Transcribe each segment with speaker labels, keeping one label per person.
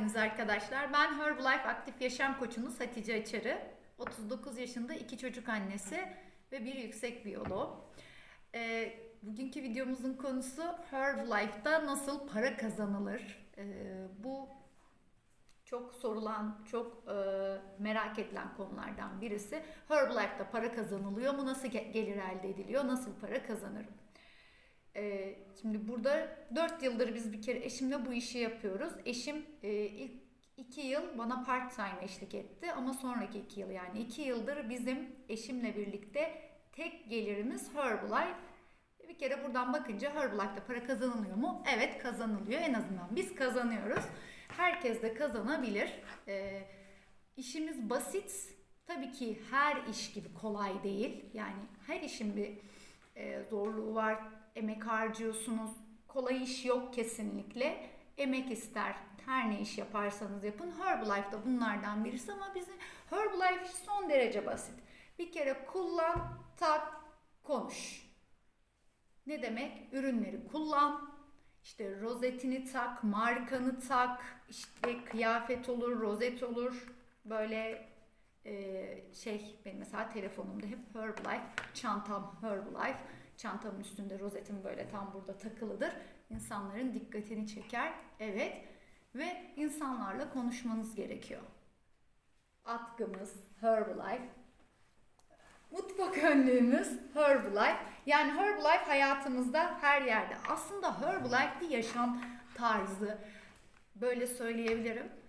Speaker 1: geldiniz arkadaşlar. Ben Herbalife Aktif Yaşam Koçunuz Hatice Açarı. 39 yaşında iki çocuk annesi ve bir yüksek biyoloğum. Ee, bugünkü videomuzun konusu Herbalife'da nasıl para kazanılır? Ee, bu çok sorulan, çok e, merak edilen konulardan birisi. Herbalife'da para kazanılıyor mu? Nasıl ge- gelir elde ediliyor? Nasıl para kazanırım? Ee, şimdi burada 4 yıldır biz bir kere eşimle bu işi yapıyoruz. Eşim e, ilk 2 yıl bana part time eşlik etti ama sonraki 2 yıl yani 2 yıldır bizim eşimle birlikte tek gelirimiz Herbalife. Bir kere buradan bakınca Herbalife'da para kazanılıyor mu? Evet kazanılıyor. En azından biz kazanıyoruz. Herkes de kazanabilir. Ee, işimiz basit. Tabii ki her iş gibi kolay değil. Yani her işin bir e, zorluğu var. Emek harcıyorsunuz. Kolay iş yok kesinlikle. Emek ister. Her ne iş yaparsanız yapın. Herbalife da bunlardan birisi ama bizim Herbalife işi son derece basit. Bir kere kullan, tak, konuş. Ne demek? Ürünleri kullan. İşte rozetini tak, markanı tak, işte kıyafet olur, rozet olur. Böyle e, şey benim mesela telefonumda hep Herbalife, çantam Herbalife. Çantamın üstünde rozetim böyle tam burada takılıdır. İnsanların dikkatini çeker. Evet. Ve insanlarla konuşmanız gerekiyor. Atkımız Herbalife. Mutfak önlüğümüz Herbalife. Yani Herbalife hayatımızda her yerde. Aslında Herbalife bir yaşam tarzı. Böyle söyleyebilirim.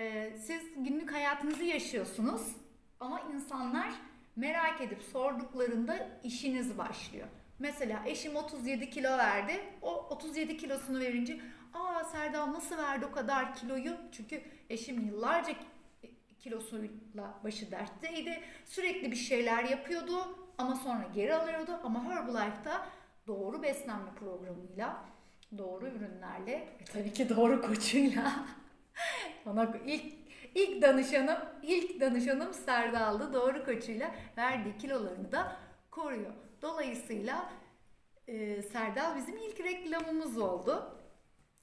Speaker 1: Ee, siz günlük hayatınızı yaşıyorsunuz ama insanlar merak edip sorduklarında işiniz başlıyor. Mesela eşim 37 kilo verdi. O 37 kilosunu verince aa Serdal nasıl verdi o kadar kiloyu? Çünkü eşim yıllarca kilosuyla başı dertteydi. Sürekli bir şeyler yapıyordu ama sonra geri alıyordu. Ama Herbalife'da doğru beslenme programıyla, doğru ürünlerle ve tabii ki doğru koçuyla ona ilk ilk danışanım, ilk danışanım Serdal'dı. Doğru koçuyla verdiği kilolarını da koruyor. Dolayısıyla e, Serdal bizim ilk reklamımız oldu.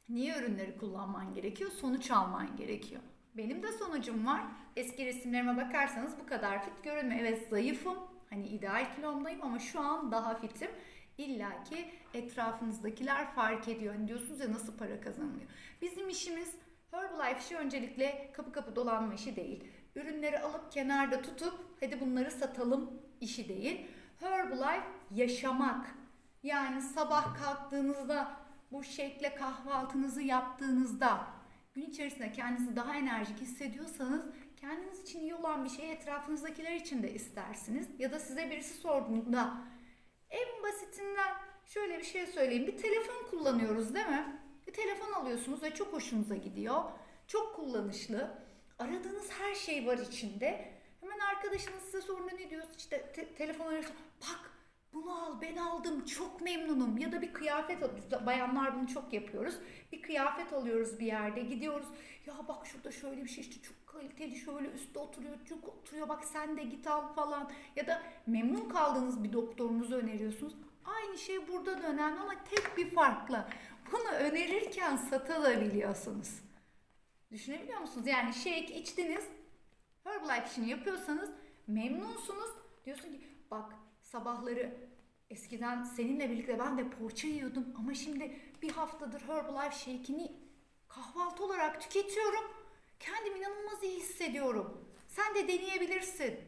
Speaker 1: Niye ürünleri kullanman gerekiyor? Sonuç alman gerekiyor. Benim de sonucum var. Eski resimlerime bakarsanız bu kadar fit görünmüyor. Evet zayıfım. Hani ideal kilomdayım ama şu an daha fitim. İlla ki etrafınızdakiler fark ediyor. Hani diyorsunuz ya nasıl para kazanılıyor. Bizim işimiz Herbalife işi öncelikle kapı kapı dolanma işi değil. Ürünleri alıp kenarda tutup hadi bunları satalım işi değil. Herbalife yaşamak. Yani sabah kalktığınızda bu şekle kahvaltınızı yaptığınızda gün içerisinde kendinizi daha enerjik hissediyorsanız kendiniz için iyi olan bir şeyi etrafınızdakiler için de istersiniz. Ya da size birisi sorduğunda en basitinden şöyle bir şey söyleyeyim. Bir telefon kullanıyoruz değil mi? Bir telefon alıyorsunuz ve çok hoşunuza gidiyor. Çok kullanışlı. Aradığınız her şey var içinde. Hemen arkadaşınız size sorduğunda ne diyor? İşte te- telefon arıyorsun. Bak bunu al ben aldım çok memnunum. Ya da bir kıyafet. Bayanlar bunu çok yapıyoruz. Bir kıyafet alıyoruz bir yerde gidiyoruz. Ya bak şurada şöyle bir şey işte çok kaliteli şöyle üstte oturuyor çok oturuyor bak sen de git al falan. Ya da memnun kaldığınız bir doktorunuzu öneriyorsunuz. Aynı şey burada da önemli ama tek bir farkla. Bunu önerirken satılabiliyorsunuz. Düşünebiliyor musunuz? Yani shake içtiniz. Herbalife işini yapıyorsanız memnunsunuz. Diyorsun ki bak sabahları eskiden seninle birlikte ben de poğaça yiyordum ama şimdi bir haftadır Herbalife shake'ini kahvaltı olarak tüketiyorum. Kendimi inanılmaz iyi hissediyorum. Sen de deneyebilirsin.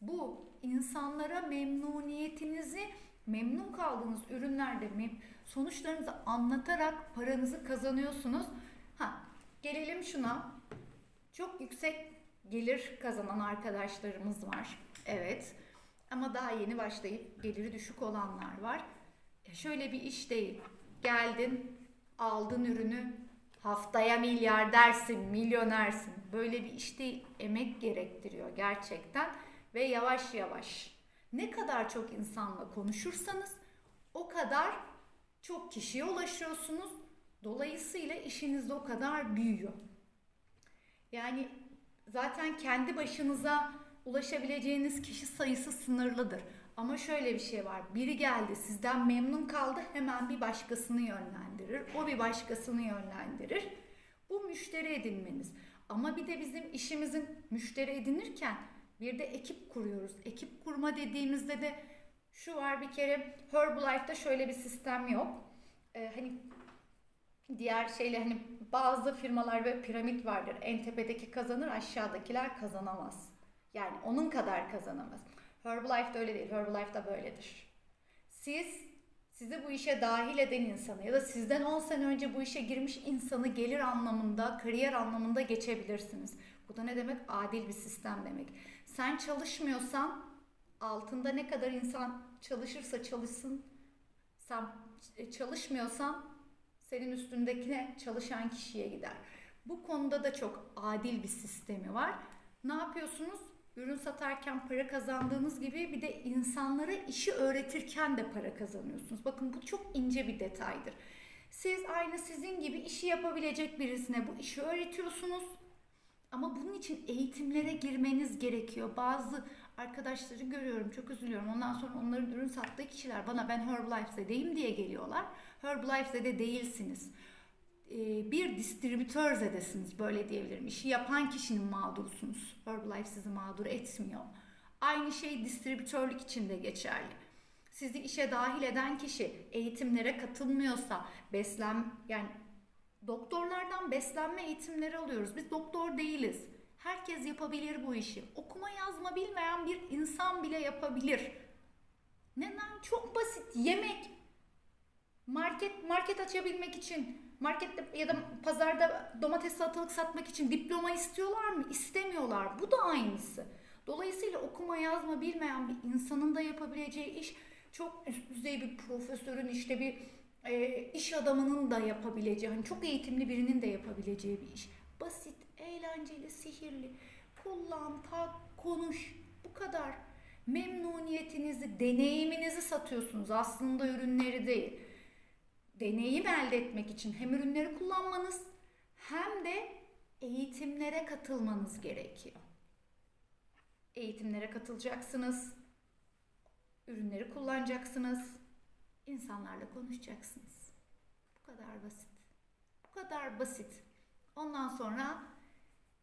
Speaker 1: Bu insanlara memnuniyetinizi, memnun kaldığınız ürünlerde sonuçlarınızı anlatarak paranızı kazanıyorsunuz. Ha, gelelim şuna. Çok yüksek gelir kazanan arkadaşlarımız var. Evet. Ama daha yeni başlayıp geliri düşük olanlar var. E şöyle bir iş değil. Geldin, aldın ürünü, haftaya milyardersin, milyonersin. Böyle bir iş değil. Emek gerektiriyor gerçekten ve yavaş yavaş. Ne kadar çok insanla konuşursanız o kadar çok kişiye ulaşıyorsunuz. Dolayısıyla işiniz de o kadar büyüyor. Yani zaten kendi başınıza ulaşabileceğiniz kişi sayısı sınırlıdır. Ama şöyle bir şey var. Biri geldi sizden memnun kaldı hemen bir başkasını yönlendirir. O bir başkasını yönlendirir. Bu müşteri edinmeniz. Ama bir de bizim işimizin müşteri edinirken bir de ekip kuruyoruz. Ekip kurma dediğimizde de şu var bir kere Herbalife'da şöyle bir sistem yok. Ee, hani diğer şeyler hani bazı firmalar ve piramit vardır. En tepedeki kazanır, aşağıdakiler kazanamaz. Yani onun kadar kazanamaz. Herbalife'da öyle değil. Herbalife'da böyledir. Siz sizi bu işe dahil eden insanı ya da sizden 10 sene önce bu işe girmiş insanı gelir anlamında, kariyer anlamında geçebilirsiniz. Bu da ne demek? Adil bir sistem demek. Sen çalışmıyorsan altında ne kadar insan çalışırsa çalışsın sen çalışmıyorsan senin üstündekine çalışan kişiye gider. Bu konuda da çok adil bir sistemi var. Ne yapıyorsunuz? Ürün satarken para kazandığınız gibi bir de insanlara işi öğretirken de para kazanıyorsunuz. Bakın bu çok ince bir detaydır. Siz aynı sizin gibi işi yapabilecek birisine bu işi öğretiyorsunuz. Ama bunun için eğitimlere girmeniz gerekiyor. Bazı arkadaşları görüyorum, çok üzülüyorum. Ondan sonra onların ürün sattığı kişiler bana ben Herbalife'deyim diye geliyorlar. Herbalife'de değilsiniz. Ee, bir distribütör zedesiniz böyle diyebilirim. İşi yapan kişinin mağdursunuz. Herbalife sizi mağdur etmiyor. Aynı şey distribütörlük için de geçerli. Sizi işe dahil eden kişi eğitimlere katılmıyorsa, beslen yani doktorlardan beslenme eğitimleri alıyoruz. Biz doktor değiliz. Herkes yapabilir bu işi. Okuma yazma bilmeyen bir insan bile yapabilir. Neden? Çok basit. Yemek. Market market açabilmek için, markette ya da pazarda domates salatalık satmak için diploma istiyorlar mı? İstemiyorlar. Bu da aynısı. Dolayısıyla okuma yazma bilmeyen bir insanın da yapabileceği iş çok üst düzey bir profesörün işte bir e, iş adamının da yapabileceği, hani çok eğitimli birinin de yapabileceği bir iş. Basit, eğlenceli, sihirli. Kullan, tak, konuş. Bu kadar. Memnuniyetinizi, deneyiminizi satıyorsunuz. Aslında ürünleri değil. Deneyim elde etmek için hem ürünleri kullanmanız hem de eğitimlere katılmanız gerekiyor. Eğitimlere katılacaksınız. Ürünleri kullanacaksınız. insanlarla konuşacaksınız. Bu kadar basit. Bu kadar basit. Ondan sonra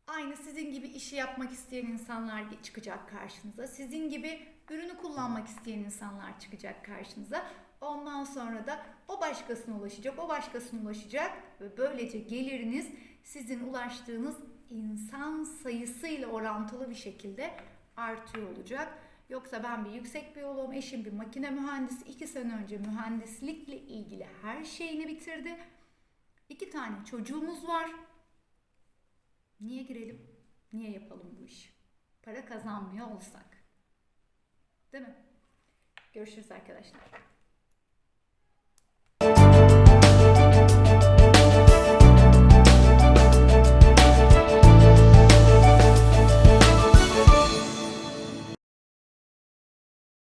Speaker 1: aynı sizin gibi işi yapmak isteyen insanlar çıkacak karşınıza. Sizin gibi ürünü kullanmak isteyen insanlar çıkacak karşınıza. Ondan sonra da o başkasına ulaşacak, o başkasına ulaşacak ve böylece geliriniz sizin ulaştığınız insan sayısıyla orantılı bir şekilde artıyor olacak. Yoksa ben bir yüksek biyoloğum, eşim bir makine mühendisi. iki sene önce mühendislikle ilgili her şeyini bitirdi. İki tane çocuğumuz var. Niye girelim? Niye yapalım bu işi? Para kazanmıyor olsak. Değil mi? Görüşürüz arkadaşlar.